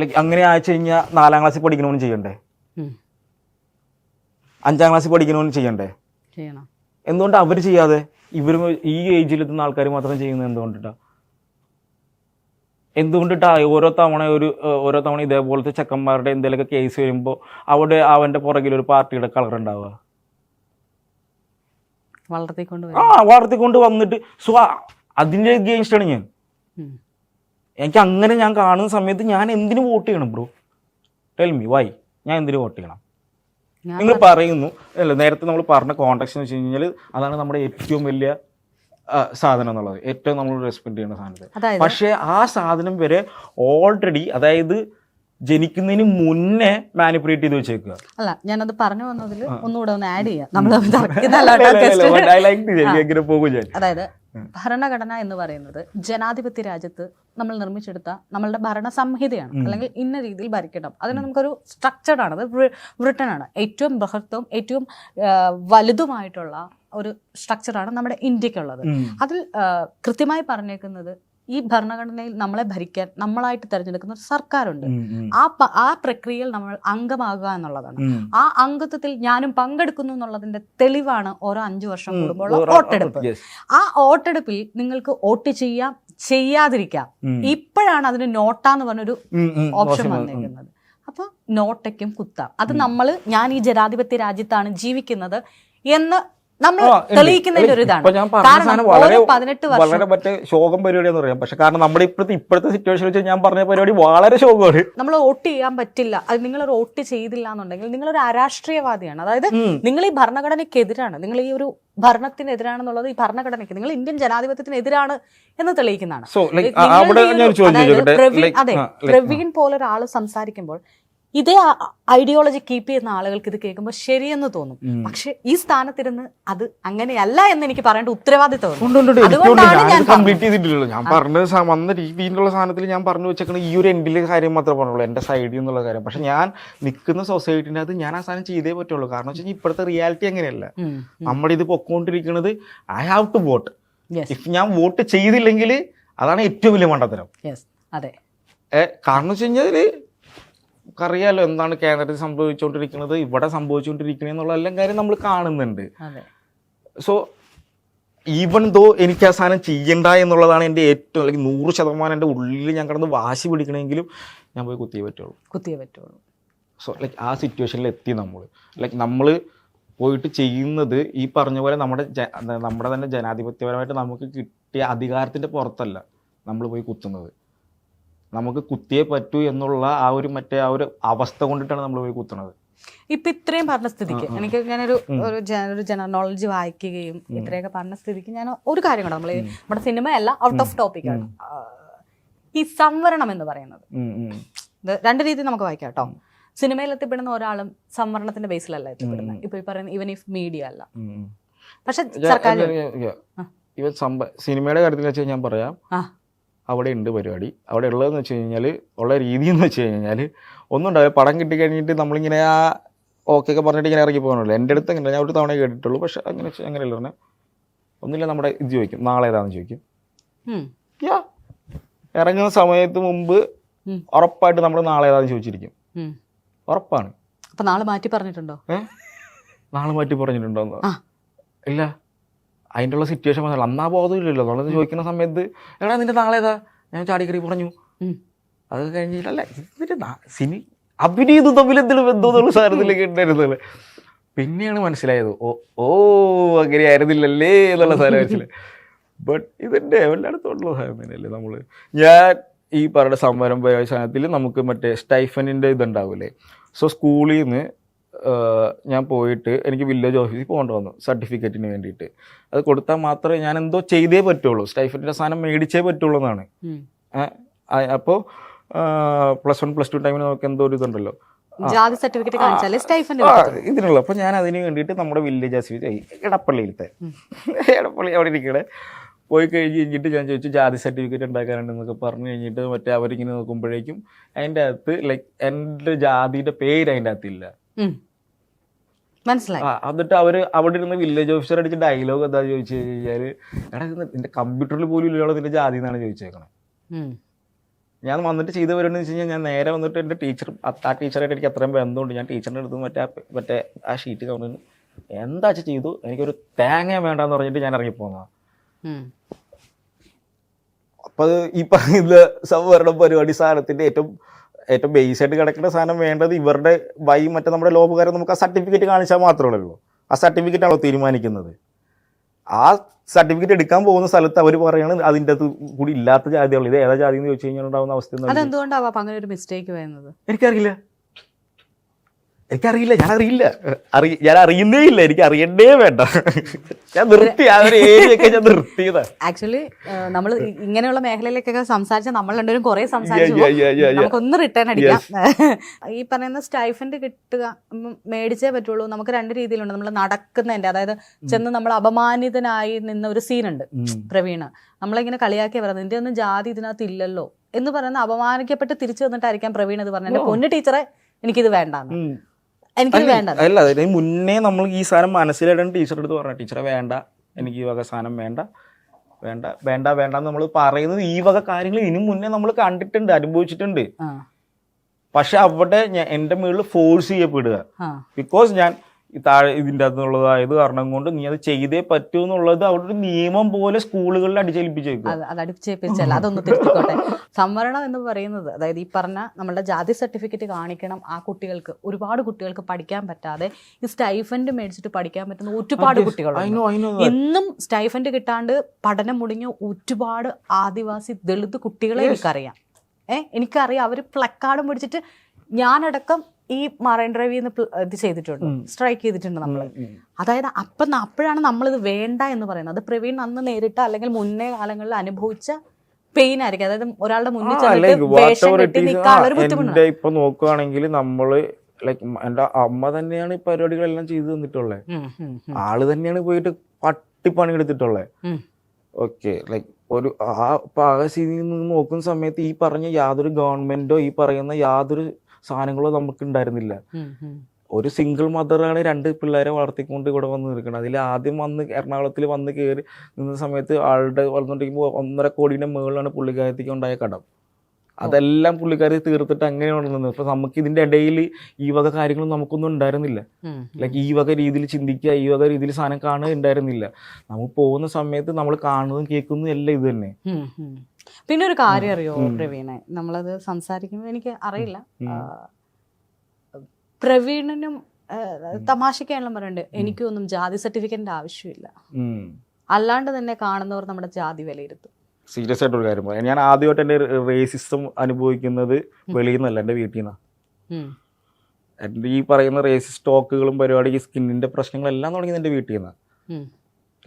Like അങ്ങനെ അയച്ചു കഴിഞ്ഞാൽ നാലാം ക്ലാസ്സിൽ പഠിക്കണമെന്ന് ചെയ്യണ്ടേ? അഞ്ചാം ക്ലാസ്സിൽ പഠിക്കണമെന്ന് ചെയ്യണ്ടേ? ചെയ്യണം. എന്തുകൊണ്ട് അവർ ചെയ്യാതെ? ഇവർ ഈ ഏജിലെത്തുന്ന ആൾക്കാർ മാത്രം ചെയ്യുന്നത് എന്തുകൊണ്ടിട്ടാ? എന്തുകൊണ്ടിട്ടാ ഓരോ തവണ ഒരു ഓരോ തവണ ഇതേപോലത്തെ ചെക്കന്മാരുടെ എന്തെങ്കിലുമൊക്കെ കേസ് വരുമ്പോൾ അവിടെ അവന്റെ പുറകിൽ ഒരു പാർട്ടിയുടെ കളർ ഉണ്ടാവുക? വളർത്തിക്കൊണ്ട് ആ വളർത്തിക്കൊണ്ട് വന്നിട്ട് സോ അതിന്റെ ആണ് ഞാൻ. എനിക്ക് അങ്ങനെ ഞാൻ കാണുന്ന സമയത്ത് ഞാൻ എന്തിനു വോട്ട് ചെയ്യണം ബ്രോ? ടെൽ മി വൈ ഞാൻ എന്തിനു വോട്ട് ചെയ്യണം? നിങ്ങൾ പറയുന്നു. അല്ല നേരത്തെ നമ്മൾ പറഞ്ഞ കോൺടാക്ട് എന്ന് വെച്ച് കഴിഞ്ഞാൽ അതാണ് നമ്മുടെ ഏറ്റവും വലിയ സാധനം എന്നുള്ളത്. ഏറ്റവും നമ്മൾ റെസ്പെക്ട് ചെയ്യുന്ന സാധനത്തെ പക്ഷേ ആ സാധനം വരെ ഓൾറെഡി അതായത് ജനിക്കുന്നതിന് മുന്നേ മാനിപ്പുലേറ്റ് ചെയ്ത് വെച്ചേക്കുക. അല്ല ഞാനത് പറഞ്ഞു വന്നതിൽ ഒന്നുകൂടെ ഒന്ന് ആഡ് ചെയ്യാം. നമ്മൾ അതായത് ഭരണഘടന എന്ന് പറയുന്നത് ജനാധിപത്യ രാജ്യത്ത് നമ്മൾ നിർമ്മിച്ചെടുത്ത നമ്മളുടെ ഭരണ സംഹിതയാണ് അല്ലെങ്കിൽ ഇന്ന രീതിയിൽ ഭരിക്കണം അതിന് നമുക്കൊരു സ്ട്രക്ചർഡ് ആണ്. അത് ബ്രിട്ടൻ ആണ് ഏറ്റവും ബൃഹത്വം ഏറ്റവും വലുതുമായിട്ടുള്ള ഒരു സ്ട്രക്ചറാണ് നമ്മുടെ ഇന്ത്യക്കുള്ളത്. അതിൽ കൃത്യമായി പറഞ്ഞേക്കുന്നത് ഈ ഭരണഘടനയിൽ നമ്മളെ ഭരിക്കാൻ നമ്മളായിട്ട് തിരഞ്ഞെടുക്കുന്ന ഒരു സർക്കാരുണ്ട്. ആ ആ പ്രക്രിയയിൽ നമ്മൾ അംഗമാകുക എന്നുള്ളതാണ്. ആ അംഗത്വത്തിൽ ഞാനും പങ്കെടുക്കുന്നു എന്നുള്ളതിന്റെ തെളിവാണ് ഓരോ അഞ്ചു വർഷം കൂടുമ്പോൾ വോട്ടെടുപ്പ്. ആ വോട്ടെടുപ്പിൽ നിങ്ങൾക്ക് വോട്ട് ചെയ്യാം ചെയ്യാതിരിക്കാം. ഇപ്പോഴാണ് അതിന് നോട്ടാന്ന് പറഞ്ഞൊരു. ഓപ്ഷൻ. വന്നിരിക്കുന്നത്. അപ്പൊ നോട്ടയ്ക്കും കുത്താം. അത് നമ്മൾ ഞാൻ ഈ ജനാധിപത്യ രാജ്യത്താണ് ജീവിക്കുന്നത് എന്ന് നമ്മൾ. തെളിയിക്കുന്നതിന്റെ ഒരു ഇതാണ് കാരണം വളരെ പതിനെട്ട് വളരെ മറ്റേ ശോകം പരിപാടിയാന്ന് പറയാം. പക്ഷെ കാരണം നമ്മുടെ ഇപ്പോഴത്തെ ഇപ്പോഴത്തെ സിറ്റുവേഷൻ വെച്ച് ഞാൻ പറഞ്ഞ പരിപാടി വളരെ ശോകമാണ്. നമ്മൾ വോട്ട് ചെയ്യാൻ പറ്റില്ല. അത് നിങ്ങൾ വോട്ട് ചെയ്തില്ല എന്നുണ്ടെങ്കിൽ നിങ്ങളൊരു അരാഷ്ട്രീയവാദിയാണ്. അതായത് നിങ്ങൾ ഈ ഭരണഘടനയ്ക്കെതിരാണ്. നിങ്ങൾ ഈ ഒരു ഭരണത്തിനെതിരാണെന്നുള്ളത് ഈ ഭരണഘടനയ്ക്ക് നിങ്ങൾ ഇന്ത്യൻ ജനാധിപത്യത്തിനെതിരാണ് എന്ന് തെളിയിക്കുന്നതാണ്. നിങ്ങൾ ഒരു ഒരു- അതെ പ്രവീൺ പോലെ ഒരാൾ സംസാരിക്കുമ്പോൾ ഇതേ ഐഡിയോളജി കീപ്പ് ചെയ്യുന്ന ആളുകൾക്ക് ഇത് കേൾക്കുമ്പോൾ ശരിയെന്ന് തോന്നും. പക്ഷെ ഈ സ്ഥാനത്തിരുന്ന് അത് അങ്ങനെയല്ല എന്ന് എനിക്ക് പറയേണ്ട ഉത്തരവാദിത്വം ഞാൻ പറഞ്ഞത്. വന്ന രീതിയിലുള്ള സാധനത്തിൽ ഞാൻ പറഞ്ഞു വെച്ചേക്കണ ഈ ഒരു എൻഡിലെ കാര്യം മാത്രമേ പറഞ്ഞുള്ളൂ. എന്റെ സൈഡിൽ നിന്നുള്ള കാര്യം. പക്ഷെ ഞാൻ നിൽക്കുന്ന സൊസൈറ്റിന്റെ അത് ഞാൻ ആ സാധനം ചെയ്തേ പറ്റുള്ളൂ. കാരണം വെച്ചാൽ ഇപ്പോഴത്തെ റിയാലിറ്റി അങ്ങനെയല്ല. നമ്മളിത് പൊക്കോണ്ടിരിക്കുന്നത് I have to vote if ഞാൻ വോട്ട് ചെയ്തില്ലെങ്കിൽ അതാണ് ഏറ്റവും വലിയ മണ്ടത്തരം. അതെ. കാരണം വെച്ച് കഴിഞ്ഞാൽ അറിയാലോ എന്താണ് കേന്ദ്രത്തിൽ സംഭവിച്ചുകൊണ്ടിരിക്കുന്നത് ഇവിടെ സംഭവിച്ചുകൊണ്ടിരിക്കുന്നത് എന്നുള്ള എല്ലാം കാര്യം നമ്മൾ കാണുന്നുണ്ട്. സോ ഈവൻ ദോ എനിക്ക് ആ സാധനം ചെയ്യണ്ട എന്നുള്ളതാണ് എന്റെ ഏറ്റവും അല്ലെങ്കിൽ നൂറ് ശതമാനം എന്റെ ഉള്ളിൽ ഞാൻ കിടന്ന് വാശി പിടിക്കണമെങ്കിലും ഞാൻ പോയി കുത്തിയേ പറ്റുള്ളൂ. കുത്തിയേ പറ്റുള്ളൂ. സോ ലൈക്ക് ആ സിറ്റുവേഷനിൽ എത്തി നമ്മൾ ലൈക്ക് നമ്മൾ പോയിട്ട് ചെയ്യുന്നത് ഈ പറഞ്ഞ പോലെ നമ്മുടെ നമ്മുടെ തന്നെ ജനാധിപത്യപരമായിട്ട് നമുക്ക് കിട്ടിയ അധികാരത്തിന്റെ പുറത്തല്ല നമ്മൾ പോയി കുത്തുന്നത്. നമുക്ക് കുത്തിയേ പറ്റൂ എന്നുള്ള ആ ഒരു മറ്റേ ആ ഒരു അവസ്ഥ കൊണ്ടിട്ടാണ് നമ്മൾ പോയി കുത്തുന്നത്. ഇപ്പൊ ഇത്രയും പറഞ്ഞ സ്ഥിതിക്ക് എനിക്ക് ഞാനൊരു ഒരു ഒരു ജനറൽ നോളജ് വായിക്കുകയും ഇത്രയൊക്കെ പറഞ്ഞ സ്ഥിതിക്ക് ഞാൻ ഒരു കാര്യം കൂടെ നമ്മൾ നമ്മുടെ സിനിമയല്ല ഔട്ട് ഓഫ് ടോപ്പിക്കാണ് ഈ സംവരണം എന്ന് പറയുന്നത്. രണ്ട് രീതിയിൽ നമുക്ക് വായിക്കാം കേട്ടോ. സിനിമയിൽ എത്തിപ്പെടുന്ന ഒരാളും സംവരണത്തിന്റെ ബേസിലല്ല എത്തിപ്പെടുന്നത്. ഇപ്പൊ ഈ പറയുന്ന ഇവൻ ഇഫ് മീഡിയ അല്ല. പക്ഷെ സർക്കാർ ഇവൻ സിനിമയുടെ കാര്യത്തിൽ വെച്ചാൽ ഞാൻ പറയാം. അവിടെ ഉണ്ട് പരിപാടി. അവിടെ ഉള്ളതെന്ന് വെച്ച് കഴിഞ്ഞാൽ ഉള്ള രീതി എന്ന് വെച്ച് കഴിഞ്ഞാൽ ഒന്നും ഉണ്ടാവില്ല. പടം കിട്ടി കഴിഞ്ഞിട്ട് നമ്മളിങ്ങനെ ആ ഓക്കെ ഒക്കെ പറഞ്ഞിട്ട് ഇങ്ങനെ ഇറങ്ങി പോകണല്ലോ എന്റെ അടുത്ത് അങ്ങനെ ഞാൻ ഒരു തവണ കേട്ടിട്ടുള്ളൂ. പക്ഷെ അങ്ങനെ അങ്ങനെയല്ല പറഞ്ഞാൽ ഒന്നുമില്ല നമ്മുടെ ഇത് ചോദിക്കും. നാളെ ഏതാണെന്ന് ചോദിക്കും. യാ. ഇറങ്ങുന്ന സമയത്ത് മുമ്പ് ഉറപ്പായിട്ട് നമ്മൾ നാളെ ഏതാണെന്ന് ചോദിച്ചിരിക്കും. ഉറപ്പാണ്. അപ്പൊ നാളെ മാറ്റി പറഞ്ഞിട്ടുണ്ടോ? നാളെ മാറ്റി പറഞ്ഞിട്ടുണ്ടോ. ഇല്ല. അതിന്റെ ഉള്ള സിറ്റുവേഷൻ മനസ്സിലായി. അന്നാ ബോധമില്ലല്ലോ. അതുകൊണ്ട് ചോദിക്കുന്ന സമയത്ത് എടാ നിന്റെ നാളേതാ? ഞാൻ ചാടിക്കറി പറഞ്ഞു. അത് കഴിഞ്ഞിട്ടല്ല ഇതിന്റെ സിനി അഭിനയത് തമ്മിൽ എന്തെങ്കിലും ബന്ധമെന്നുള്ള സാധനത്തിലേക്ക് ഉണ്ടായിരുന്നത് പിന്നെയാണ് മനസ്സിലായത് ഓ ഓ അങ്ങനെ ആയിരുന്നില്ലല്ലേ? എന്നുള്ള സാധനം മനസ്സിലായി. ബട്ട് ഇതിന്റെ എല്ലായിടത്തുള്ള സാധനം തന്നെയല്ലേ നമ്മൾ ഞാൻ ഈ പറയുന്ന സംവരം പോയ സാധനത്തിൽ നമുക്ക് മറ്റേ സ്റ്റൈഫനിന്റെ ഇതുണ്ടാവില്ലേ? സോ സ്കൂളിൽ നിന്ന് ഞാൻ പോയിട്ട് എനിക്ക് വില്ലേജ് ഓഫീസിൽ പോകേണ്ടി വന്നു സർട്ടിഫിക്കറ്റിന് വേണ്ടിയിട്ട്. അത് കൊടുത്താൽ മാത്രമേ ഞാൻ എന്തോ ചെയ്തേ പറ്റുള്ളൂ. സ്റ്റൈഫന്റെ സാധനം മേടിച്ചേ പറ്റുള്ളൂ എന്നാണ്. അപ്പോൾ പ്ലസ് വൺ പ്ലസ് ടു ടൈമിൽ നമുക്ക് എന്തോ ഒരു ഇതുണ്ടല്ലോ. ജാതി സർട്ടിഫിക്കറ്റ് കാണിച്ചാലേ സ്റ്റൈഫൻ ഇതിനുള്ള അപ്പോൾ ഞാൻ അതിന് വേണ്ടിയിട്ട് നമ്മുടെ വില്ലേജ് ഓഫീസ് എടപ്പള്ളിയിലത്തെ. എടപ്പള്ളി അവിടെ ഇരിക്കണേ. പോയി കഴിഞ്ഞ് കഴിഞ്ഞിട്ട് ഞാൻ ചോദിച്ചു ജാതി സർട്ടിഫിക്കറ്റ് ഉണ്ടാക്കാനുണ്ടെന്നൊക്കെ പറഞ്ഞു കഴിഞ്ഞിട്ട് മറ്റേ അവരിങ്ങനെ നോക്കുമ്പോഴേക്കും അതിന്റെ അകത്ത് ലൈക്ക് എന്റെ ജാതിയുടെ പേര് അതിന്റെ അകത്തില്ല. മനസ്സിലായി. എന്നിട്ട് അവർ അവിടെ ഇരുന്ന് വില്ലേജ് ഓഫീസർ അടിച്ച ഡയലോഗ് എന്താ ചോദിച്ചു കഴിഞ്ഞാൽ എടാ നിന്റെ കമ്പ്യൂട്ടറിൽ പോലും ഇല്ലല്ലോ നിന്റെ ജാതി എന്നാണ് ചോദിച്ചേക്കണേ. ഞാൻ വന്നിട്ട് ചെയ്തു വരുന്നത് വെച്ച് കഴിഞ്ഞാൽ ഞാൻ നേരെ വന്നിട്ട് എന്റെ ടീച്ചർ ആ ടീച്ചറായിട്ട് എനിക്ക് അത്രയും ബന്ധമുണ്ട്. ഞാൻ ടീച്ചറിന്റെ അടുത്ത് മറ്റേ മറ്റേ ആ ഷീറ്റ് കണ്ടിട്ട് എന്താ വെച്ചാൽ ചെയ്തു? എനിക്കൊരു തേങ്ങ വേണ്ടെന്ന് പറഞ്ഞിട്ട് ഞാൻ ഇറങ്ങിപ്പോന്നാ. അപ്പൊ ഈ പറയുന്ന സംവരണ പരിപാടി സാധനത്തിന്റെ ഏറ്റവും ഏറ്റവും ബേസ് ആയിട്ട് കിടക്കേണ്ട സാധനം വേണ്ടത് ഇവരുടെ വൈ മറ്റേ നമ്മുടെ ലോബുകാരെ നമുക്ക് ആ സർട്ടിഫിക്കറ്റ് കാണിച്ചാൽ മാത്രമേ ഉള്ളൂ. ആ സർട്ടിഫിക്കറ്റ് ആണോ തീരുമാനിക്കുന്നത്? ആ സർട്ടിഫിക്കറ്റ് എടുക്കാൻ പോകുന്ന സ്ഥലത്ത് അവർ പറയുന്നത് അതിന്റെ അകത്ത് കൂടി ഇല്ലാത്ത ജാതികൾ ഇത് ഏതാ ജാതി എന്ന് ചോദിച്ചു കഴിഞ്ഞാൽ ഉണ്ടാവുന്ന അവസ്ഥ അതെന്തുകൊണ്ടാവാം അങ്ങനെ ഒരു മിസ്റ്റേക്ക് വരുന്നത്? എനിക്കറിയില്ല. എനിക്കറിയില്ല ഞാൻ അറിയില്ല അറി ഞാൻ അറിയുന്നേ ഇല്ല എനിക്ക് അറിയണ്ടേ വേണ്ട. ഞാൻ നിർത്തി ആ ഒരു ഏരിയൊക്കെ ഞാൻ നിർത്തിയതാ. ആക്ച്വലി നമ്മൾ ഇങ്ങനെയുള്ള മേഖലയിലേക്കൊക്കെ സംസാരിച്ച നമ്മൾ രണ്ടുപേരും കുറെ സംസാരിച്ചു. നമുക്കൊന്ന് റിട്ടേൺ അടിക്കാം. ഈ പറയുന്ന സ്റ്റൈഫൻഡ് കിട്ടുക മേടിച്ചേ പറ്റുള്ളൂ നമുക്ക് രണ്ട് രീതിയിലുണ്ട്. നമ്മൾ നടക്കുന്നതിന്റെ അതായത് ചെന്ന് നമ്മൾ അപമാനിതനായി നിന്ന ഒരു സീനുണ്ട് പ്രവീണ. നമ്മളിങ്ങനെ കളിയാക്കി പറയുന്നത് നിന്റെ ഒന്നും ജാതി ഇതിനകത്ത് ഇല്ലല്ലോ എന്ന് പറയുന്ന അപമാനിക്കപ്പെട്ട് തിരിച്ചു വന്നിട്ടായിരിക്കാം പ്രവീൺ ഇത് പറഞ്ഞത്. എന്റെ പൊന്നു ടീച്ചറെ എനിക്കിത് വേണ്ടാന്ന്. അല്ല, വേണ്ട അല്ല അതിന് മുന്നേ നമ്മൾ ഈ സാധനം മനസ്സിലായിട്ട് ടീച്ചറുടെ അടുത്ത് പറഞ്ഞു ടീച്ചറെ വേണ്ട. എനിക്ക് ഈ വക സാധനം വേണ്ട. വേണ്ട വേണ്ട വേണ്ട നമ്മൾ പറയുന്നത് ഈ വക കാര്യങ്ങൾ ഇനി മുന്നേ നമ്മൾ കണ്ടിട്ടുണ്ട് അനുഭവിച്ചിട്ടുണ്ട്. പക്ഷെ അവിടെ എന്റെ മുകളിൽ ഫോഴ്സ് ചെയ്യപ്പെടുക. ബിക്കോസ് ഞാൻ താഴെ ഇതിന്റെ അകത്തുള്ളതായത് കാരണം കൊണ്ട് നീ അത് ചെയ്തേ പറ്റൂ എന്നുള്ളത് അവിടെ ഒരു നിയമം പോലെ സ്കൂളുകളിൽ അടിച്ചേൽപ്പിച്ചേക്കുക അത് അടിച്ചേൽപ്പിച്ചല്ല അതൊന്ന് തിരുത്തിക്കോട്ടെ. സംവരണം എന്ന് പറയുന്നത് അതായത് ഈ പറഞ്ഞ നമ്മളുടെ ജാതി സർട്ടിഫിക്കറ്റ് കാണിക്കണം ആ കുട്ടികൾക്ക്. ഒരുപാട് കുട്ടികൾക്ക് പഠിക്കാൻ പറ്റാതെ ഈ സ്റ്റൈഫൻഡ് മേടിച്ചിട്ട് പഠിക്കാൻ പറ്റുന്ന ഒരുപാട് കുട്ടികളുണ്ട്. അതിനോ ഇന്നും സ്റ്റൈഫൻഡ് കിട്ടാണ്ട് പഠനം മുടങ്ങിയ ഒരുപാട് ആദിവാസി ദളിത് കുട്ടികളെ എനിക്കറിയാം. ഏഹ് എനിക്കറിയാം. അവർ പ്ലക്കാർഡും പിടിച്ചിട്ട് ഞാനടക്കം ഈ മറൈൻ ഡ്രൈവിൽ നിന്ന് ഇത് ചെയ്തിട്ടുണ്ട്. സ്ട്രൈക്ക് ചെയ്തിട്ടുണ്ട് നമ്മൾ അതായത് അപ്പം അപ്പോഴാണ് നമ്മളിത് വേണ്ട എന്ന് പറയുന്നത്. അത് പ്രവീൺ അന്ന് നേരിട്ട അല്ലെങ്കിൽ മുന്നേ കാലങ്ങളിൽ അനുഭവിച്ച പെയിൻ ആയിരിക്കും. അതായത് ഒരാളുടെ മുന്നിൽ ചെന്നിട്ട് ഇപ്പൊ നോക്കുകയാണെങ്കിൽ നമ്മൾ ലൈക്ക് എന്റെ അമ്മ തന്നെയാണ് ഈ പരിപാടികളെല്ലാം ചെയ്തു തന്നിട്ടുള്ളത് ആൾ തന്നെയാണ് പോയിട്ട് പട്ടിപ്പണി എടുത്തിട്ടുള്ളത്. ഓക്കെ ലൈക്ക് ഒരു ആ പാകസ്ഥിതിയിൽ നിന്ന് നോക്കുന്ന സമയത്ത് ഈ പറഞ്ഞ യാതൊരു ഗവൺമെന്റോ ഈ പറയുന്ന യാതൊരു സാധനങ്ങളോ നമുക്ക് ഉണ്ടായിരുന്നില്ല. ഒരു സിംഗിൾ മദറാണ് രണ്ട് പിള്ളേരെ വളർത്തിക്കൊണ്ട് ഇവിടെ വന്ന് നിൽക്കുന്നത് അതിൽ ആദ്യം വന്ന് എറണാകുളത്തിൽ വന്ന് കയറി നിന്ന സമയത്ത് ആളുടെ വളർന്നുകൊണ്ടിരിക്കുമ്പോൾ ഒന്നര കോടിയുടെ മുകളിലാണ് പുള്ളിക്കാരത്തേക്ക് ഉണ്ടായ കടം. അതെല്ലാം പുള്ളിക്കാരി തീർത്തിട്ട് അങ്ങനെ ഉണ്ടെന്ന് അപ്പൊ നമുക്ക് ഇതിന്റെ ഇടയിൽ ഈ വക കാര്യങ്ങളും നമുക്കൊന്നും ഉണ്ടായിരുന്നില്ല. ലൈക്ക് ഈ വക രീതിയിൽ ചിന്തിക്കുക ഈ വക രീതിയിൽ സാധനം കാണുക ഉണ്ടായിരുന്നില്ല. നമ്മൾ പോകുന്ന സമയത്ത് നമ്മൾ കാണുന്നതും കേൾക്കുന്നതും എല്ലാം ഇത് തന്നെ. പിന്നെ ഒരു കാര്യം അറിയോ പ്രവീണെ? നമ്മളത് സംസാരിക്കുമ്പോൾ എനിക്ക് അറിയില്ല. പ്രവീണനും തമാശക്കാണല്ലോ പറയുന്നുണ്ട് എനിക്കൊന്നും ജാതി സർട്ടിഫിക്കറ്റിന്റെ ആവശ്യമില്ല. അല്ലാണ്ട് തന്നെ കാണുന്നവർ നമ്മുടെ ജാതി വിലയിരുത്തും. സീരിയസ് ആയിട്ട് ഒരു കാര്യം പറയാം. ഞാൻ ആദ്യമായിട്ട് എന്റെ റേസിസം അനുഭവിക്കുന്നത് വെളിയിൽ നിന്നല്ല എന്റെ വീട്ടിൽ നിന്നാണ് എന്റെ എന്റെ ഈ പറയുന്ന റേസിസ് ടോക്കുകളും പരിപാടി സ്കിന്നിന്റെ സ്കിന്നിന്റെ പ്രശ്നങ്ങളെല്ലാം തുടങ്ങിയത് എന്റെ വീട്ടിൽ നിന്നാണ്.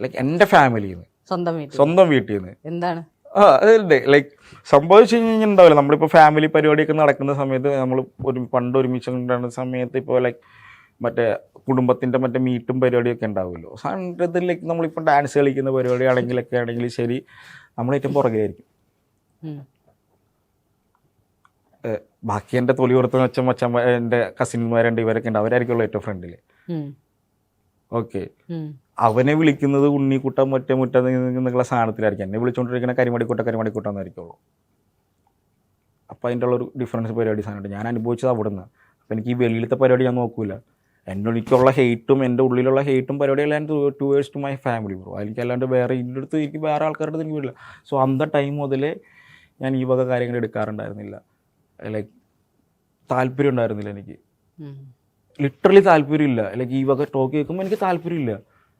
ലൈക്ക് എന്റെ ഫാമിലിയിൽ നിന്ന് സ്വന്തം വീട്ടിൽ നിന്ന്. എന്താണ്? ആ അതുണ്ട് ലൈക്ക് സംഭവിച്ചു കഴിഞ്ഞാൽ ഉണ്ടാവില്ല നമ്മളിപ്പോൾ ഫാമിലി പരിപാടിയൊക്കെ നടക്കുന്ന സമയത്ത് നമ്മൾ ഒരു പണ്ട് ഒരുമിച്ച് ഉണ്ടാകുന്ന സമയത്ത് ഇപ്പോൾ ലൈക്ക് മറ്റേ കുടുംബത്തിന്റെ മറ്റേ മീറ്റും പരിപാടിയൊക്കെ ഉണ്ടാവുമല്ലോ. സാധനത്തിലേക്ക് നമ്മളിപ്പോൾ ഡാൻസ് കളിക്കുന്ന പരിപാടി ആണെങ്കിലൊക്കെ ആണെങ്കിൽ ശരി നമ്മൾ ഏറ്റവും പുറകെ ആയിരിക്കും. ഉം, ബാക്കി എന്റെ തൊലി കൊടുത്ത വെച്ച മച്ചമ്മ എന്റെ കസിൻമാരുണ്ട് ഇവരൊക്കെ ഉണ്ട്. അവരായിരിക്കുമല്ലോ ഏറ്റവും ഫ്രണ്ടിൽ ഓക്കെ അവനെ വിളിക്കുന്നത് ഉണ്ണിക്കുട്ടം മുറ്റ മുറ്റ എന്നുള്ള സാധനത്തിലായിരിക്കും. എന്നെ വിളിച്ചുകൊണ്ടിരിക്കുന്ന കരിമടിക്കുട്ട കരിമടിക്കുട്ടം എന്നായിരിക്കുള്ളൂ. അപ്പോൾ അതിന്റെ ഉള്ളൊരു ഡിഫറൻസ് പരിപാടി സാധനമുണ്ട്. ഞാൻ അനുഭവിച്ചത് അവിടുന്ന്. അപ്പോൾ എനിക്ക് ഈ വെളിയിലത്തെ പരിപാടി ഞാൻ നോക്കൂല. എന്റെ എനിക്കുള്ള ഹെയ്റ്റും എന്റെ ഉള്ളിലുള്ള ഹെയ്റ്റും പരിപാടിയെല്ലാം towards to my family bro എനിക്ക് അല്ലാണ്ട് വേറെ ഇതിന്റെ അടുത്ത് എനിക്ക് വേറെ ആൾക്കാരുടെ അടുത്ത് എനിക്ക് വരില്ല സോ അന്ത ടൈം മുതലേ ഞാൻ ഈ വക കാര്യങ്ങൾ എടുക്കാറുണ്ടായിരുന്നില്ല. ലൈക്ക് താല്പര്യം ഉണ്ടായിരുന്നില്ല എനിക്ക്. ലിറ്ററലി താല്പര്യമില്ല. ലൈക്ക് ഈ വക ടോക്ക് കേൾക്കുമ്പോൾ എനിക്ക് താല്പര്യമില്ല.